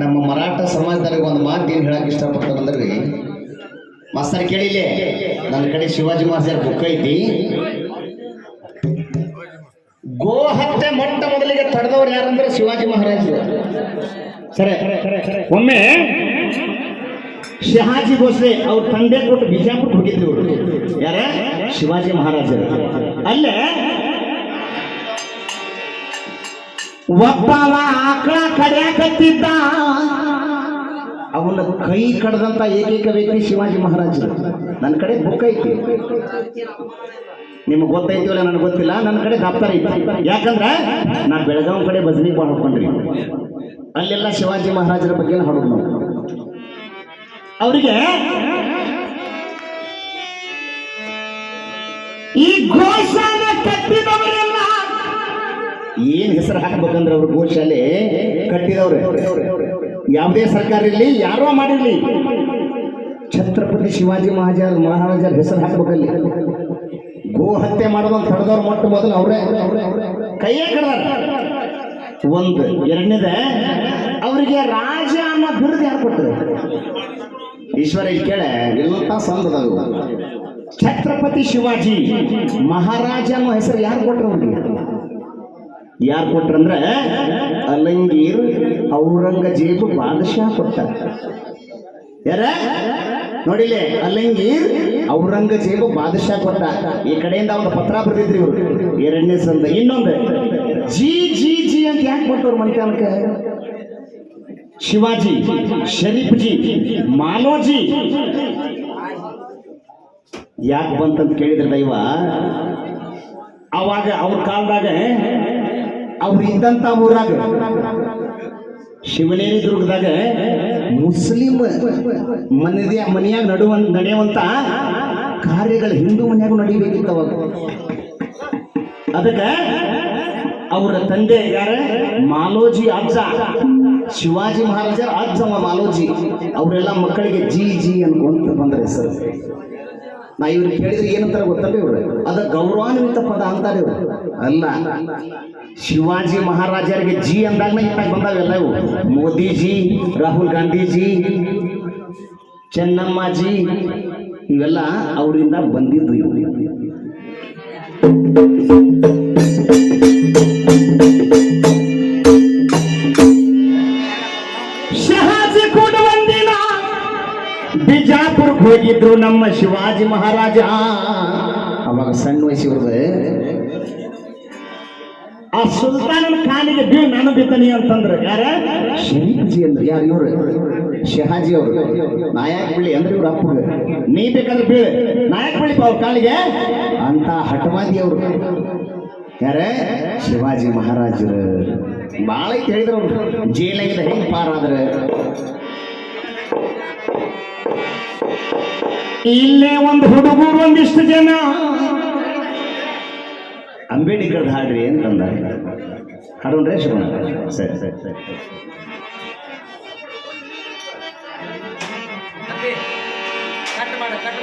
ನಮ್ಮ ಮರಾಠ ಸಮಾಜದವ್ರಿಗೆ ಒಂದು ಮಾತು ಏನು ಹೇಳಕ್ ಇಷ್ಟಪಡ್ತಾರಂದ್ರೆ ಮಾಸ್ತರ್ ಕೇಳಿಲೆ ನನ್ನ ಕಡೆ ಶಿವಾಜಿ ಮಾಸ್ತರ್ ಬುಕ್ ಐತಿ. ಗೋ ಹತ್ಯೆ ಮೊಟ್ಟ ಮೊದಲಿಗೆ ತಡೆದವ್ರು ಯಾರಂದ್ರೆ ಶಿವಾಜಿ ಮಹಾರಾಜರು. ಸರಿ, ಒಮ್ಮೆ ಶಹಾಜಿ ಭೋಸ್ಲೆ ಅವ್ರ ತಂದೆ ಕೊಟ್ಟು ಬಿಜಾಪುರ ಹೋಗಿದ್ರು. ಯಾರ? ಶಿವಾಜಿ ಮಹಾರಾಜರು. ಅಲ್ಲೇ ಒಬ್ಬವ ಆಕಳ ಕಡಿಯಾಕತ್ತಿದ್ದ. ಅವನ ಕೈ ಕಡ್ದಂತ ಏಕೈಕ ವ್ಯಕ್ತಿ ಶಿವಾಜಿ ಮಹಾರಾಜರು ನನ್ನ ಕಡೆ ಬುಕ್ ಐತಿ. ನಿಮ್ಗೆ ಗೊತ್ತೈತಿವಲ್ಲ ನನಗೆ ಗೊತ್ತಿಲ್ಲ. ನನ್ನ ಕಡೆ ದಪ್ತರ ಐತಿ. ಯಾಕಂದ್ರೆ ನಾ ಬೆಳಗಾವಿ ಕಡೆ ಭಜನಿ ಮಾಡ್ಕೊಂಡ್ರಿ ಅಲ್ಲೆಲ್ಲ ಶಿವಾಜಿ ಮಹಾರಾಜರ ಬಗ್ಗೆ ಹಾಡೋದು ಅವರಿಗೆ ಈ ಗೋಶಾಲ ಕಟ್ಟಿದವರೆಲ್ಲ ಏನ್ ಹೆಸರು ಹಾಕ್ಬೇಕಂದ್ರೆ ಅವ್ರ ಗೋಶಾಲೆ ಕಟ್ಟಿದವ್ರೆ. ಯಾವುದೇ ಸರ್ಕಾರ ಇರಲಿ ಯಾರೋ ಮಾಡಿರ್ಲಿ. ಛತ್ರಪತಿ ಶಿವಾಜಿ ಮಹಾರಾಜ ಮಹಾರಾಜರ ಹೆಸರು ಹಾಕ್ಬೇಕಲ್ಲಿ. ಗೋ ಹತ್ಯೆ ಮಾಡೋದಂತ ತಡೆದವ್ರು ಮೊಟ್ಟ ಮೊದಲು ಅವರೇ. ಕೈಯೇ ಕಡ್ದಾರ. ಒಂದು ಎರಡನೇದ ಅವರಿಗೆ ರಾಜ ಅನ್ನೋ ಬಿರುದು ಯಾರು ಕೊಟ್ಟರು? ಈಶ್ವರ ಇಲ್ಲಿ ಕೇಳ ಎಲ್ಲ ಸಂದದ ಛತ್ರಪತಿ ಶಿವಾಜಿ ಮಹಾರಾಜ ಅನ್ನೋ ಹೆಸರು ಯಾರು ಕೊಟ್ಟರು ಅವ್ರಿಗೆ? ಯಾರು ಕೊಟ್ರಂದ್ರೆ ಅಲಂಗೀರ್ ಔರಂಗಜೇಬ್ ಬಾದಶಾ ಕೊಟ್ಟ ಯಾರ? ನೋಡಿಲೆ, ಅಲಂಗೀರ್ ಔರಂಗಜೇಬ್ ಬಾದಶಾ ಕೊಟ್ಟ ಈ ಕಡೆಯಿಂದ ಒಂದು ಪತ್ರ ಬರೆದಿದ್ರಿ ಇವರು. ಎರಡನೇ ಸಂದ. ಇನ್ನೊಂದು. ಜಿ ಜಿ ಜಿ ಅಂತ ಯಾಕೆ ಕೊಟ್ಟವ್ರು ಮನ್ಕಾನಕ್ಕೆ ಶಿವಾಜಿ ಶರೀಫ್ ಜಿ ಮಾಲೋಜಿ. ಯಾಕೆ ಬಂತಂತ ಕೇಳಿದ್ರೆ ದೈವ? ಅವಾಗ ಅವ್ರ ಕಾಲದಾಗ ಅವ್ರು ಇದ್ದಂತ ಊರಾಗ. ಶಿವನೇರಿ ದುರ್ಗದಾಗ ಮುಸ್ಲಿಂ ಮನೆಯ ಮನೆಯಾಗ ನಡುವ ನಡೆಯುವಂತ ಕಾರ್ಯಗಳು ಹಿಂದೂ ಮನೆಯಾಗ ನಡಿಬೇಕಿತ್ತು ಅವಾಗ. ಅದಕ್ಕೆ ಅವರ ತಂದೆ ಯಾರ? ಮಾಲೋಜಿ ಅಜ್ಜ. ಶಿವಾಜಿ ಮಹಾರಾಜರ ಅಜ್ಜಮ್ಮ ಮಾಲೋಜಿ. ಅವರೆಲ್ಲ ಮಕ್ಕಳಿಗೆ ಜಿ ಜಿ ಅನ್ಕೊಂತ ಬಂದ್ರೆ ಹೆಸರು. ನಾ ಇವ್ರು ಕೇಳಿದ್ರೆ ಏನಂತಾರೆ ಗೊತ್ತಲ್ಲ ಇವ್ರು? ಅದ ಗೌರವಾನ್ವಿತ ಪದ ಅಂತಾರೆ ಇವ್ರು. ಅಲ್ಲ, ಶಿವಾಜಿ ಮಹಾರಾಜರಿಗೆ ಜಿ ಅಂದಾಗ ಇತ್ತಾಗ ಬಂದಾವೆಲ್ಲ ಇವು. ಮೋದಿಜಿ, ರಾಹುಲ್ ಗಾಂಧೀಜಿ, ಚೆನ್ನಮ್ಮಾಜಿ, ಇವೆಲ್ಲ ಅವರಿಂದ ಬಂದಿದ್ದು ಇವು ಹೋಗಿದ್ರು ನಮ್ಮ ಶಿವಾಜಿ ಮಹಾರಾಜ. ಅವಾಗ ಸಣ್ಣ ವಯಸ್ಸಿವ್ರದ ಆ ಸುಲ್ತಾನನ ಕಾಲಿಗೆ ಬೀಳ್ ನಾನು ಬಿದ್ದನಿ ಅಂತಂದ್ರೆ ಯಾರ? ಶರೀಫ್ಜಿ ಅಂದ್ರೆ ಯಾರು ಇವ್ರು? ಶಹಾಜಿ ಅವರು. ನಾಯಕ್ ಬಿಳಿ ಅಂದ್ರೆ ಇವ್ರು ಅಪ್ಪ ನೀ ಬೇಕಾದ್ರೆ ಬೀಳ್. ನಾಯಕ್ ಬಿಳಿ ಅವ್ರ ಕಾಲಿಗೆ? ಅಂತ ಹಠವಾದಿ ಅವರು. ಯಾರ? ಶಿವಾಜಿ ಮಹಾರಾಜರು. ಭಾಳ ಐತಿ ಹೇಳಿದ್ರು ಅವ್ರು. ಜೈಲಾಗಿದ್ದ ಹೆಂಗ್ ಪಾರಾದ್ರೆ? ಇಲ್ಲೇ ಒಂದು ಹುಡುಗರು ಒಂದಿಷ್ಟು ಜನ. ಅಂಬೇಡ್ಕರ್ ಹಾಡ್ರಿ ಅಂತಂದ ಹಾಡೋಣ್ರೆ ಶಿವಣ್ಣ ಸರಿ ಸರಿ ಸರಿ. ಕಟ್ ಮಾಡ ಕಟ್